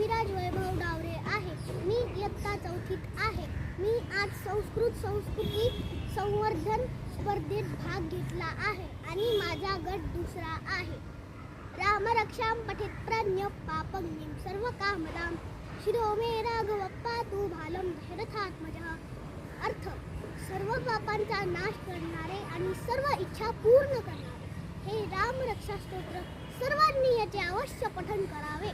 अभिराज वैभव डावरे आहे. मी इयत्ता चौथीत आहे. मी आज संस्कृत संस्कृती संवर्धन स्पर्धेत भाग घेतला आहे आणि माझा गट दुसरा आहे. रामरक्षां पठित प्रज्ञ पापग्निं सर्व कामदाम. शिरो मे राघव भालम धैरथात्मज अर्थ सर्व पापांचा नाश करणारे आणि सर्व इच्छा पूर्ण करणारे. हे रामरक्षा स्तोत्र सर्वांनी याचे अवश्य पठन करावे.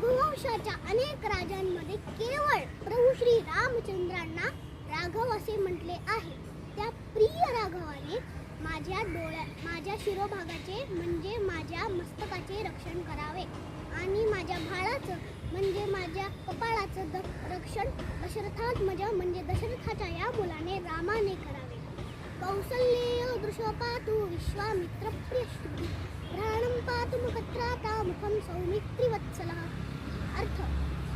रघुवंशाच्या अनेक राजांमध्ये केवळ प्रभू श्री रामचंद्रांना राघव असे म्हटले आहे. त्या प्रिय राघवाने माझ्या डोळ्या माझ्या शिरोभागाचे म्हणजे माझ्या मस्तकाचे रक्षण करावे आणि माझ्या भाळाचं म्हणजे माझ्या कपाळाचं द रक्षण दशरथात्मज म्हणजे दशरथाच्या या मुलाने रामाने करावे. कौसल्येय दृश्य पातु विश्वामित्र प्रियश्री प्राणं पातु मुखत्राता मुखं सौमित्रिवत्सलः। अर्थ.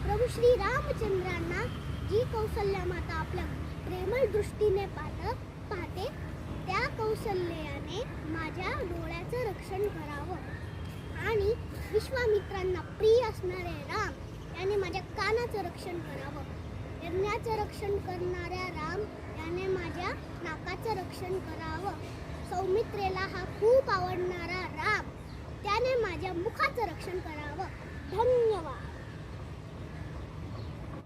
प्रभू श्री रामचंद्रांना जी कौशल्या माता आपल्या प्रेमळ दृष्टीने पाहत पाहते त्या कौशल्याने माझ्या डोळ्याचं रक्षण करावं. आणि विश्वामित्रांना प्रिय असणारे राम याने माझ्या कानाचं रक्षण करावं. यज्ञाचं रक्षण करणाऱ्या राम याने माझ्या नाकाचं रक्षण करावं. सौमित्रेला हा खूप आवडणारा राम त्याने माझ्या मुखाचं रक्षण करावं. धन्य